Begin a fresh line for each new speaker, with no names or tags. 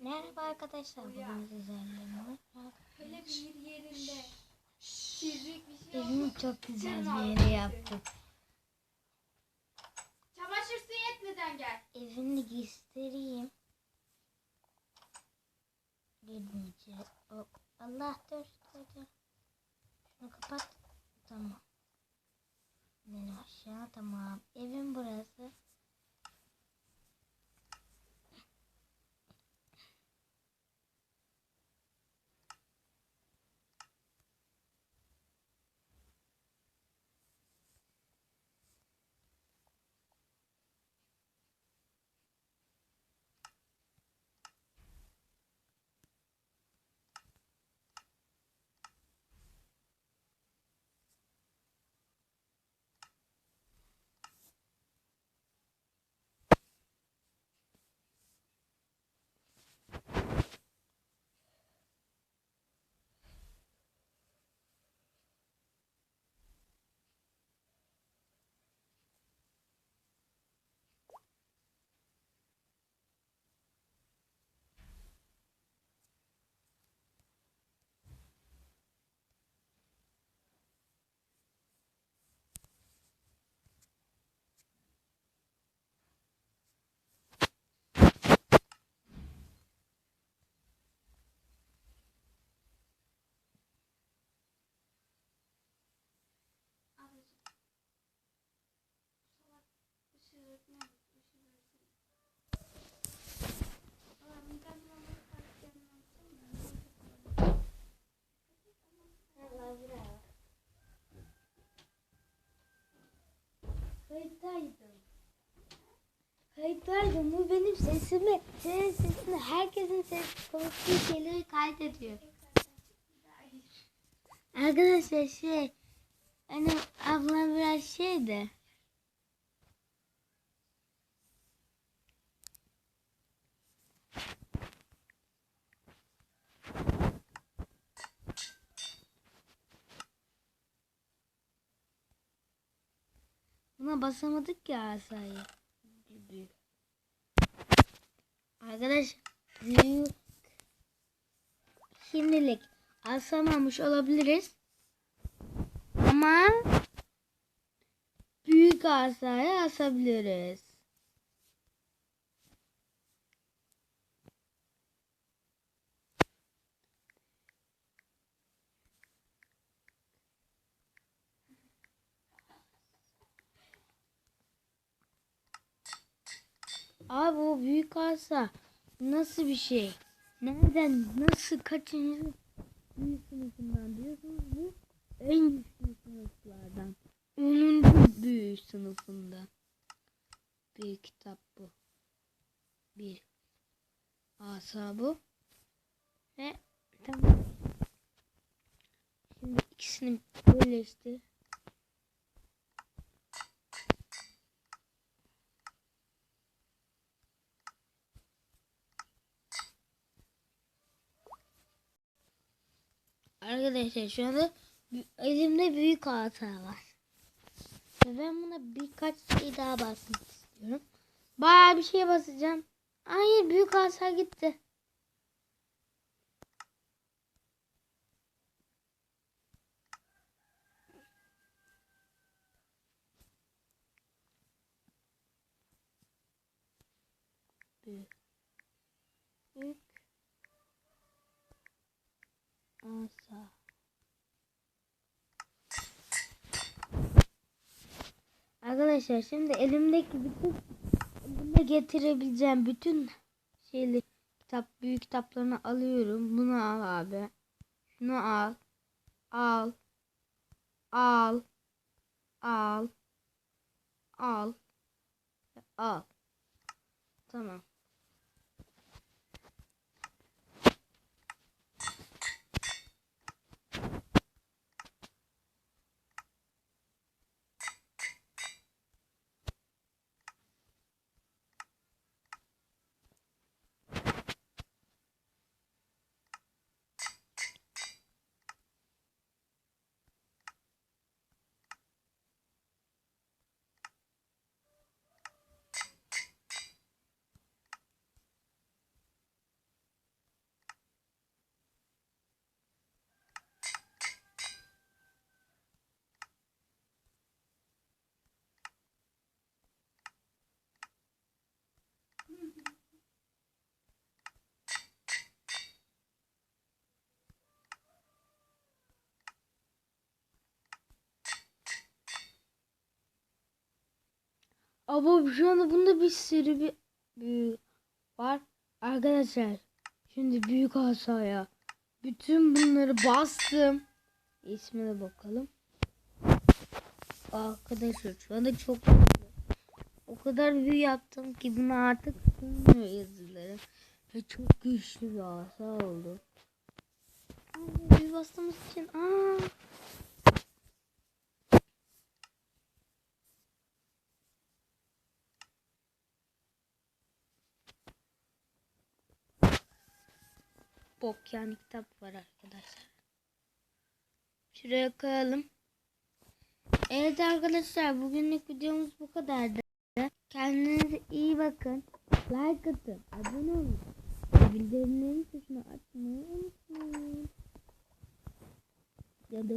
Merhaba arkadaşlar. Bugün sizlerle
bir yerinde çizik bir şey
Evimi çok güzel bir yere yaptık.
Çamaşır suyu etmeden gel.
Evini göstereyim. Girdim içeri. Allah dur. Şunu kapat. Tamam. Benim aşağı tamam. Kayıttaydım. Bu benim sesimi, senin sesini, herkesin ses konuştuğu şeyleri kaydediyor. Arkadaşlar şey, benim ablam biraz şey de. Buna basamadık ya asayı. Arkadaş büyük şimdilik asamamış olabiliriz. Ama büyük asayı asabiliriz. Abi o büyük asa nasıl bir şey? Nereden, nasıl, kaçıncı büyük sınıfından diyorsunuz bu? En güçlü sınıflardan. Onuncu büyük sınıfında. Bir kitap bu. Bir. Asa bu. Ve tamam. Şimdi ikisini birleştir. Arkadaşlar şu anda elimde büyük asa var. Ve ben buna birkaç şey daha basmak istiyorum. Bayağı bir şey basacağım. Hayır büyük asa gitti. Büyük. Büyük. Asa. Arkadaşlar şimdi elimdeki bütün elime getirebileceğim bütün şeyli kitap büyük kitaplarını alıyorum. Bunu al abi. Şunu al. Al. Al. Al. Al. Al. Tamam. Ama şu anda bunda bir sürü bir büyü var. Arkadaşlar şimdi büyük asaya bütün bunları bastım. İsmine bakalım. Arkadaşlar şu anda çok o kadar büyü yaptım ki bunu artık sığmıyor yazıları. Ve çok güçlü bir asa oldu. Aa, büyü bastığımız için aa bok yani kitap var arkadaşlar. Şuraya koyalım. Evet arkadaşlar bugünlük videomuz bu kadardı. Kendinize iyi bakın. Like atın. Abone olun. Bildirimlerin tuşunu açmayı unutmayın. Ya da